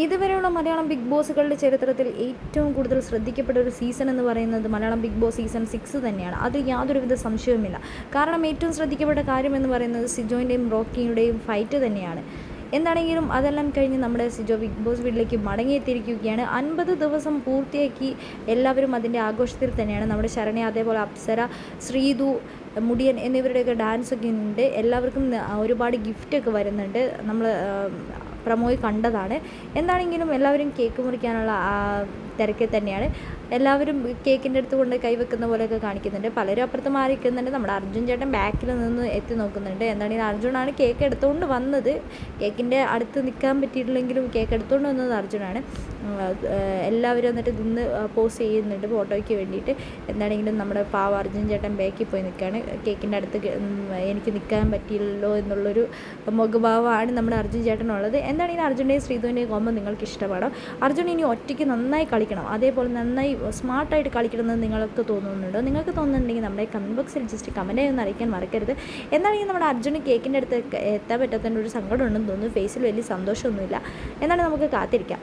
ഇതുവരെയുള്ള മലയാളം ബിഗ് ബോസുകളുടെ ചരിത്രത്തിൽ ഏറ്റവും കൂടുതൽ ശ്രദ്ധിക്കപ്പെട്ട ഒരു സീസൺ എന്ന് പറയുന്നത് Malayalam Big Boss season six തന്നെയാണ്. അതിൽ യാതൊരുവിധ സംശയവുമില്ല. കാരണം ഏറ്റവും ശ്രദ്ധിക്കപ്പെട്ട കാര്യം എന്ന് പറയുന്നത് സിജോയിന്റെയും റോക്കിയുടെയും ഫൈറ്റ് തന്നെയാണ്. എന്താണെങ്കിലും അതെല്ലാം കഴിഞ്ഞ് നമ്മുടെ സിജോ ബിഗ് ബോസ് വീട്ടിലേക്ക് മടങ്ങിയെത്തിയിരിക്കുകയാണ്. അൻപത് ദിവസം പൂർത്തിയാക്കി എല്ലാവരും അതിന്റെ ആഘോഷത്തിൽ തന്നെയാണ്. നമ്മുടെ ശരണ അതേപോലെ അപ്സര ശ്രീതു മുടിയൻ എന്നിവരുടെയൊക്കെ ഡാൻസൊക്കെ ഉണ്ട്. എല്ലാവർക്കും ഒരുപാട് ഗിഫ്റ്റൊക്കെ വരുന്നുണ്ട്. നമ്മൾ പ്രമോയിൽ കണ്ടതാണ്. എന്താണെങ്കിലും എല്ലാവരും കേക്ക് മുറിക്കാനുള്ള തിരക്കിൽ തന്നെയാണ്. എല്ലാവരും കേക്കിന്റെ അടുത്ത് കൊണ്ട് കൈവെക്കുന്ന പോലെയൊക്കെ കാണിക്കുന്നുണ്ട്. പലരും അപ്പുറത്ത് മാറി നിൽക്കുന്നുണ്ട് നമ്മുടെ അർജുൻ ചേട്ടൻ ബാക്കിൽ നിന്ന് എത്തി നോക്കുന്നുണ്ട്. എന്താണെങ്കിൽ അർജുനാണ് കേക്ക് എടുത്തുകൊണ്ട് വന്നത്. കേക്കിന്റെ അടുത്ത് നിൽക്കാൻ പറ്റിയിട്ടില്ലെങ്കിലും കേക്ക് എടുത്തുകൊണ്ട് വന്നത് അർജുനാണ്. എല്ലാവരും എന്നിട്ട് നിന്ന് പോസ് ചെയ്യുന്നുണ്ട് ഫോട്ടോയ്ക്ക് വേണ്ടിയിട്ട്. എന്താണെങ്കിലും നമ്മുടെ പാവ അർജുൻ ചേട്ടൻ ബാക്കിൽ പോയി നിൽക്കുകയാണ് കേക്കിന്റെ അടുത്ത് എനിക്ക് നിൽക്കാൻ പറ്റിയില്ലല്ലോ എന്നുള്ളൊരു മുഖഭാവമാണ് നമ്മുടെ അർജുൻ ചേട്ടനുള്ളത്. എന്താണെങ്കിലും അർജുന്റെയും ശ്രീധുവിന്റെയും കോമ്പോ നിങ്ങൾക്ക് ഇഷ്ടപ്പെടാം അർജുൻ ഇനി ഒറ്റയ്ക്ക് നന്നായി കളിക്കണം. അതേപോലെ നന്നായി സ്മാർട്ടായിട്ട് കളിക്കണമെന്ന് നിങ്ങൾക്ക് തോന്നുന്നുണ്ടോ? നിങ്ങൾക്ക് തോന്നുന്നുണ്ടെങ്കിൽ നമ്മുടെ കമന്റ് ബോക്സിൽ ജസ്റ്റ് കമന്റ് ഒന്ന് അറിയിക്കാൻ മറക്കരുത്. എന്നാണെങ്കിൽ നമ്മുടെ അർജുന് കേക്കിന്റെ അടുത്ത് എത്താൻ പറ്റാത്തതിന്റെ ഒരു സങ്കടമുണ്ടെന്ന് തോന്നുന്നു. ഫേസിൽ വലിയ സന്തോഷമൊന്നുമില്ല. എന്നാണ് നമുക്ക് കാത്തിരിക്കാം.